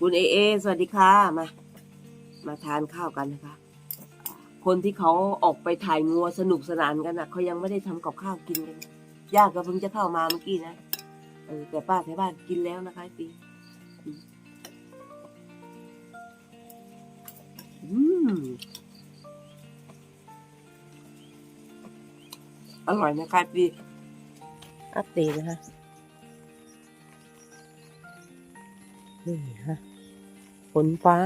คุณเอเอสวัสดีค่ะมา มาทานข้าวกันนะคะ คนที่เขาออกไปถ่ายงัวสนุกสนานกันนะเขายังไม่ได้ทำกับข้าวกินกันยากก็เพิ่งจะเข้ามาเมื่อกี้นะเออแต่ป้าแถวบ้านกินแล้วนะคะไอ้ปีอืมอืมอร่อยนะคะปีอัปเดตนะคะ นี่ฮะฝนฟ้า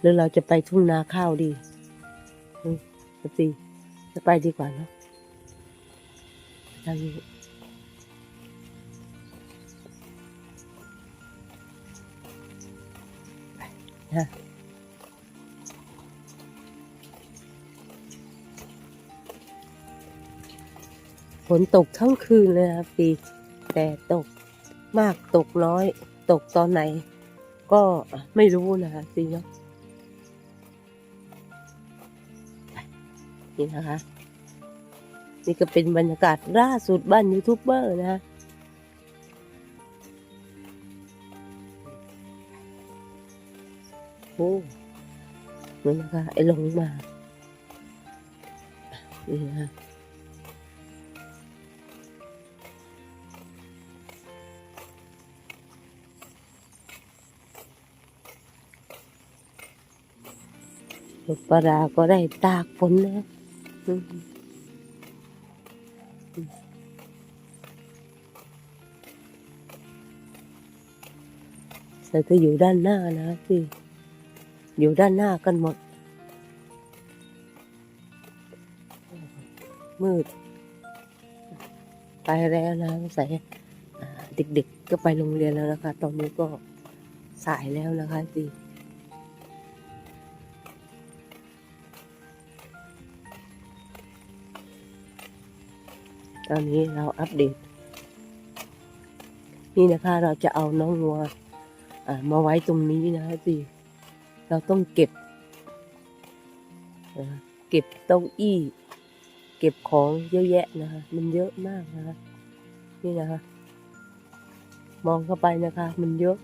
หรือเราจะไปทุ่งนาข้าวดีอืมปตีจะไปดีกว่าเนอะทางนี้ไปนะ ฝนตกทั้งคืนเลยครับปีแต่ตกมากตกน้อย ตกตอนไหน ก็ไม่รู้นะคะปีเนาะนี่นะคะ นี่ก็เป็นบรรยากาศล่าสุดบ้านยูทูบเบอร์นะฮะโอ้นี่นะคะไอ้ลงมานี่นะคะ ลูกปลาราก็ได้ตากฝนนะแต่ก็อยู่ด้านหน้านะพี่อยู่ด้านหน้ากันหมด มืด ไปแล้วนะใส่เด็กๆก็ไปโรงเรียนแล้วนะคะ ตอนนี้ก็สายแล้วนะคะพี่ ตอนนี้เราอัปเดต นี่นะคะเราจะเอาน้องงัวมาไว้ตรงนี้นะสิเราต้องเก็บเก็บเต้าอี้เก็บของเยอะแยะนะคะมันเยอะมากนะคะนี่นะคะ มองเข้าไปนะคะ มันเยอะ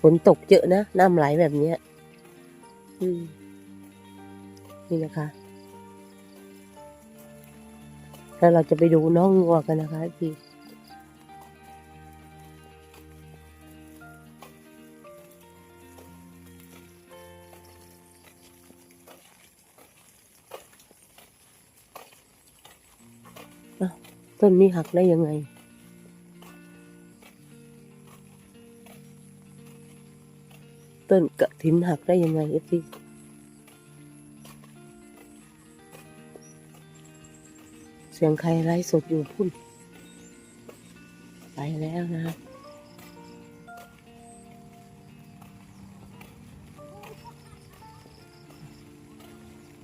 ฝนตกเยอะนะ น้ำไหลแบบนี้อืมนี่นะคะ แล้วเราจะไปดูน้องงัวกันนะคะพี่อ้าต้นนี้หักได้ยังไง ต้นกระถินหักได้ยังไงเอฟซีเสียงใครไลฟ์สดอยู่พุ่น ไปแล้วนะ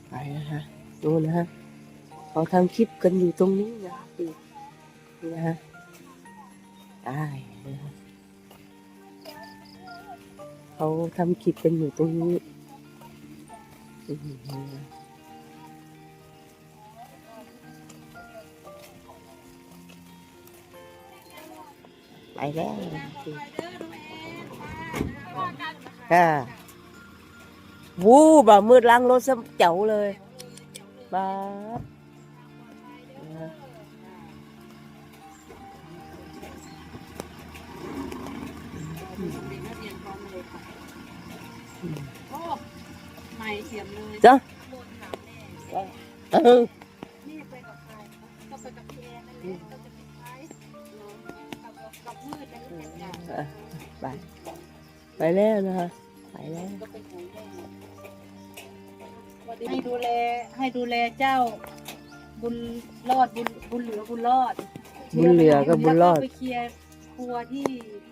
ไปแล้วฮะดูนะฮะเขาทำคลิปกันอยู่ตรงนี้นะดูนี่นะฮะได้นะฮะ เขาทำคลิปกันอยู่ตรงนี้ไปแล้วค่ะวู้บ่ามืดล้างรถซะเจ๋วเลยบ้าดนะ โอ้ไม่เสียมเลยจ้ะโดนถามแม่เออนี่ไปกับใครก็ไปกับพี่แอนนั่นแหละก็จะไปใช้กับกับมืดนั่นแหละจ้ะอะไปไปแล้วนะคะไปแล้วก็เป็นของแม่ให้ดูแลให้ดูแลเจ้า บุญรอดบุญบุญเหลือบุญรอดบุญเหลือกับบุญรอดแล้วก็ไปเคลียร์ครัวที่ท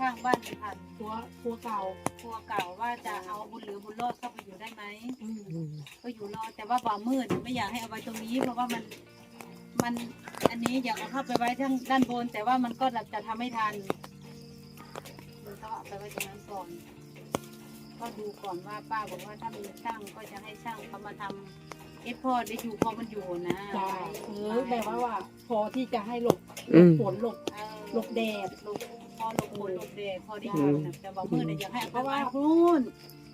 ข้างบ้านผ่านตัวตัวเก่าครัวเก่าว่าจะเอาบุญเหลือบุญรอดเข้าไปอยู่ได้ไหมอืมอืมก็อยู่รอดแต่ว่าบ่อมืดไม่อยากให้เอาไว้ตรงนี้ เพราะว่ามันมันอันนี้อยากเอาเข้าไปไว้ทั้งด้านบน แต่ว่ามันก็จะทำไม่ทันมันต้องเอาไปไว้ตรงนั้นก่อน ก็ดูก่อนว่าป้าบอกว่าถ้ามีช่างก็จะให้ช่างเขามาทำเอฟพอได้อยู่พอมันอยู่นะจ้าเออแบบว่าว่าพอที่จะให้หลบอืมฝนหลบเออหลบแดดหลบ พอหลบฝนหลบแดดพอได้อยู่นะแต่บ่อมืดเนี่ยอยากให้เอาเพไปราะว่าไว้นู่น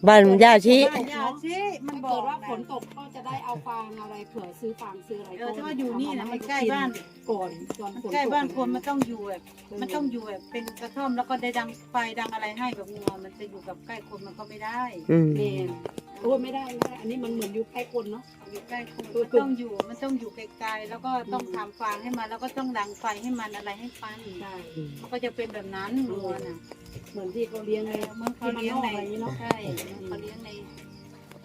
บ้านย่าชิบ้านยาชิมันถ้าบอเกิกดว่านะฝนตกก็จะได้เอาฟางอะไรเผื่อซื้อฟางซื้ออะไรเออถ้าว่าอยู่นี่นะมันใกล้บ้านก่อนก่อนฝมันนใกล้ตกบ้านคนมันต้องอยู่แบบมันต้องอยู่แบบเป็นกระท่อมแล้วก็ได้ดังไฟดังอะไรให้แบบงัวมันจะอยู่กับใกล้คนมันก็ไม่ได้อืม เน่น โอ้ไม่ได้ไม่ได้ อันนี้มันเหมือนอยู่ใกล้คนเนาะ อยู่ใกล้คนมันต้องอยู่มันต้องอยู่ไกลๆแล้วก็ต้องทำฟางให้มันแล้วก็ต้องดังไฟให้มันอะไรให้ฟันใช่ มันก็จะเป็นแบบนั้นงัวน่ะเหมือนที่เขาเลี้ยงเอในอมันเขาเลี้ยงในที่มันนอกอะไรอย่างนี้เนอะใช่เขาเลี้ยงใน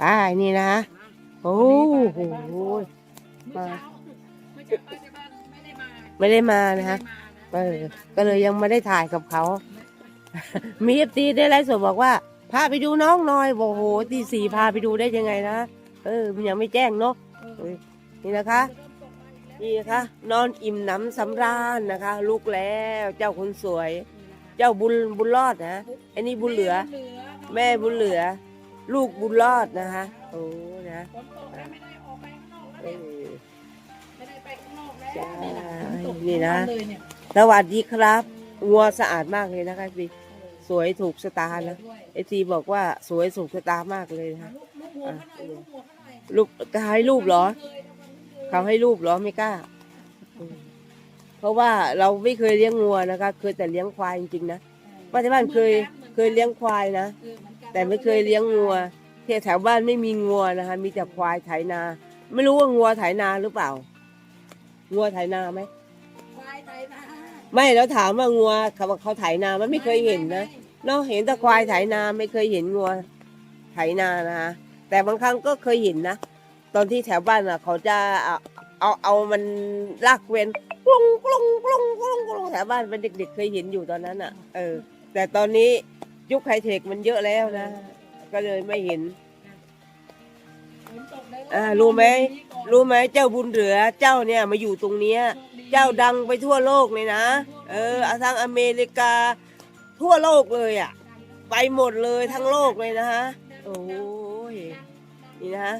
ป้ายนี่นะ โอ้โหเมื่อเช้าเมื่อเช้าป้าที่บ้านไม่ได้มา ไม่ได้มานะไม่คะได้มานะเออ ก็เลยยังไม่ได้ถ่ายกับเขา มีเอฟซีได้ไลฟ์สดบอกว่า พาไปดูน้องหน่อยบอกโหตีสี่พาไปดูได้ยังไงนะเออมันยังไม่แจ้งเนาะเออนี่นะคะนี่นะคะนอนอิ่มหนำสำราญนะคะ ลูกแล้วเจ้าคนสวย เจ้าบุญบุญรอดนะอันนี้บุญเหลือ แม่บุญเหลือ ลูกบุญรอดนะคะโอ้นะฝนตกแล้วไม่ได้ออกไปข้างนอกแล้วเอเนี่ยไม่ได้ไปข้างนอกแล้วจ้านี่นะฝนตกนี่นะทั้งวัเลยเย สวัสดีครับงัวสะอาดมากเลยนะคะพี่ สวยถูกสตาร์นะด้วยเอซีบอกว่าสวยถูกสตาร์มากเลยนะคะลูกลูกหัวเขาหน่อยลูกหัวเขาหน่อยลูกให้รูปเหรอเขาให้รูปเหรอไม่กล้า เพราะว่าเราไม่เคยเลี้ยงงัวนะคะ เคยแต่เลี้ยงควายจริงๆนะป้าที่บ้านเคยเคยเลี้ยงควายนะแต่ไม่เคยเลี้ยงงัวที่แถวบ้านไม่มีงัวนะคะ มีแต่ควายไถนา ไม่รู้ว่างัวไถนาหรือเปล่า งัวไถนาไหม ไม่แล้วถามว่างัวเขาบอกเขาไถนา มันไม่เคยเห็นนะเนาะเห็นแต่ควายไถนาไม่เคยเห็นงัวไถนานะคะแต่บางครั้งก็เคยเห็นนะ ตอนที่แถวบ้านอะ เขาจะเอาเอาเอามันลากเกวียนกลุ้งกลุ้งกลุ้งกลุ้งกลุ้งแถวบ้านเป็นเด็กๆ เคยเห็นอยู่ตอนนั้นอะ เออ แต่ตอนนี้ยุคไฮเทคมันเยอะแล้วนะ ก็เลยไม่เห็นฝนตกแล้วอ่ารู้ไหมรู้ไหมเจ้าบุญเหลือเจ้าเนี่ยมาอยู่ตรงเนี้ย เจ้าดังไปทั่วโลกเลยนะ เอออาทั้งอเมริกาทั่วโลกเลยอะ ไปหมดเลยทั้งโลกเลยนะฮะ โอ้ยนี่นะฮะ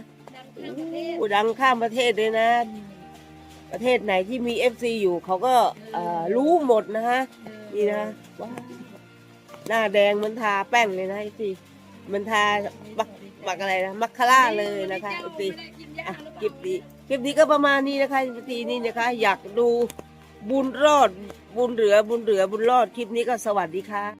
โอ้ดังข้ามประเทศเลยนะ ประเทศไหนที่มีเอฟซีอยู่เขาก็รู้หมดนะฮะ นี่นะว้าหน้าแดงมันทาแป้งเลยนะไอซีมันทาบักบักอะไรนะ มัคคาร่าเลยนะคะไอซีอะคลิปนี้ค ลิปนี้ก็ประมาณนี้นะคะคลิปนี้นะคะ อยากดูบุญรอดบุญเหลือบุญเหลือบุญรอดคลิปนี้ก็สวัสดีค่ะ